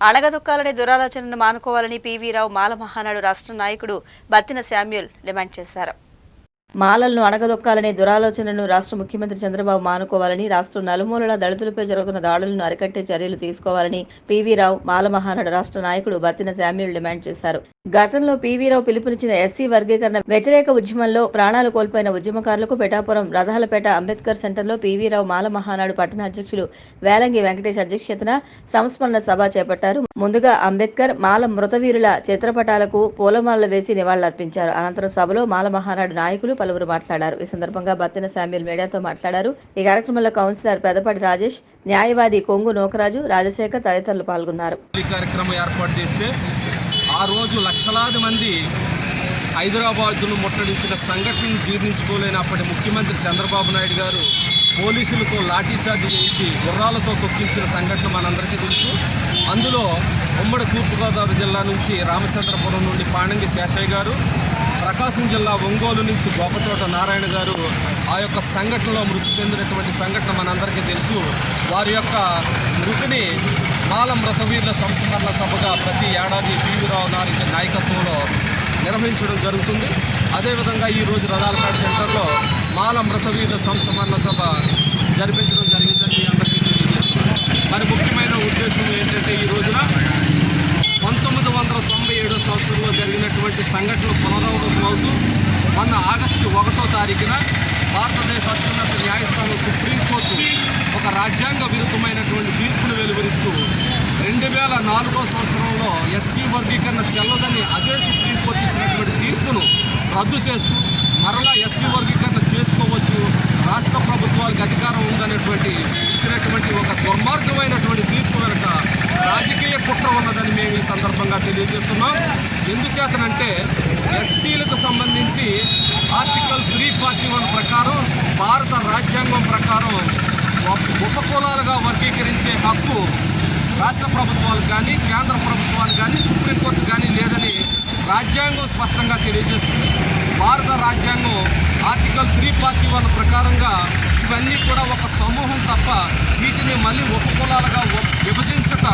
అణగదొక్కాలనే దురాలోచనను మానుకోవాలని పీవీ రావు మాల మహానాడు రాష్ట్ర నాయకుడు బత్తిన శామ్యుల్ డిమాండ్ చేశారు. మాలలను అణగదొక్కాలనే దురాలోచనను రాష్ట్ర ముఖ్యమంత్రి చంద్రబాబు మానుకోవాలని రాష్ట్రం నలుమూలల దళితులపై జరుగుతున్న దాడులను అరికట్టే చర్యలు తీసుకోవాలని పీవీ రావు మాల మహానాడు రాష్ట్ర నాయకుడు బత్తిన శామ్యూల్ డిమాండ్ చేశారు. గతంలో పీవీరావు పిలుపునిచ్చిన ఎస్సీ వర్గీకరణ వ్యతిరేక ఉద్యమంలో ప్రాణాలు కోల్పోయిన ఉద్యమకారులకు పెటాపురం రథాలపేట అంబేద్కర్ సెంటర్లో పీవీరావు మాల మహానాడు పట్టణ అధ్యక్షులు వేలంగి వెంకటేష్ అధ్యక్షతన సంస్మరణ సభ చేపట్టారు. ముందుగా అంబేద్కర్ మాల మృతవీరుల చిత్రపటాలకు పూలమాలలు వేసి నివాళులర్పించారు. అనంతరం సభలో మాల మహానాడు నాయకులు పలువురు మాట్లాడారు. ఈ సందర్భంగా బత్తిన శామ్యుల్ మీడియాతో మాట్లాడారు. ఈ కార్యక్రమంలో కౌన్సిలర్ పెదపాటి రాజేష్ న్యాయవాది కొంగు నోకరాజు రాజశేఖర్ తదితరులు పాల్గొన్నారు. కార్యక్రమం ఏర్పాటు చేస్తే ఆ రోజు లక్షలాది మంది హైదరాబాద్ను ముట్టడించిన సంఘటనను జీర్ణించుకోలేని అప్పటి ముఖ్యమంత్రి చంద్రబాబు నాయుడు గారు పోలీసులతో లాఠీచార్జ్ చేయించి గుర్రాలతో తొక్కించిన సంఘటన మనందరికీ తెలుసు. అందులో ఉమ్మడి తూర్పుగోదావరి జిల్లా నుంచి రామచంద్రపురం నుండి పాణంగి శేషయ్య గారు ప్రకాశం జిల్లా ఒంగోలు నుంచి గోపతోట నారాయణ గారు ఆ యొక్క సంఘటనలో మృతి చెందినటువంటి సంఘటన మనందరికీ తెలుసు. వారి యొక్క మృతిని మాల మృతవీరుల సంస్మరణ సభగా ప్రతి ఏడాది పీవీరావు నారి నాయకత్వంలో నిర్వహించడం జరుగుతుంది. అదేవిధంగా ఈరోజు రథాలపేట సెంటర్లో మాల మృతవీరుల సంస్మరణ సభ జరిపించడం జరిగిందని అందరికీ మరి ముఖ్యమైన ఉద్దేశం ఏంటంటే ఈ రోజున పంతొమ్మిది వందల తొంభై ఏడో సంవత్సరంలో జరిగినటువంటి సంఘటనలు పునరావృతమవుతూ మొన్న ఆగస్టు ఒకటో తారీఖున భారతదేశ అత్యున్నత న్యాయస్థానం సుప్రీంకోర్టు ఒక రాజ్యాంగ విరుద్ధమైనటువంటి తీర్పును రెండు వేల నాలుగో సంవత్సరంలో ఎస్సీ వర్గీకరణ చెల్లదని అదే సుప్రీంకోర్టు ఇచ్చినటువంటి తీర్పును రద్దు చేస్తూ మరలా ఎస్సీ వర్గీకరణ చేసుకోవచ్చు రాష్ట్ర ప్రభుత్వాలకు అధికారం ఉందనేటువంటి ఇచ్చినటువంటి ఒక దుర్మార్గమైనటువంటి తీర్పు వెనుక రాజకీయ కుట్ర ఉన్నదని మేము ఈ సందర్భంగా తెలియజేస్తున్నాం. ఎందుచేతనంటే ఎస్సీలకు సంబంధించి ఆర్టికల్ త్రీ ఫార్టీ వన్ ప్రకారం భారత రాజ్యాంగం ప్రకారం ఉపకులాలుగా వర్గీకరించే హక్కు రాష్ట్ర ప్రభుత్వాలకు కానీ కేంద్ర ప్రభుత్వాలు కానీ సుప్రీంకోర్టు కానీ లేదని రాజ్యాంగం స్పష్టంగా తెలియజేస్తుంది. భారత రాజ్యాంగం ఆర్టికల్ త్రీ ఫార్టీ వన్ ప్రకారంగా ఇవన్నీ కూడా ఒక సమూహం తప్ప వీటిని మళ్ళీ ఉపకులాలుగా విభజించట విభజించక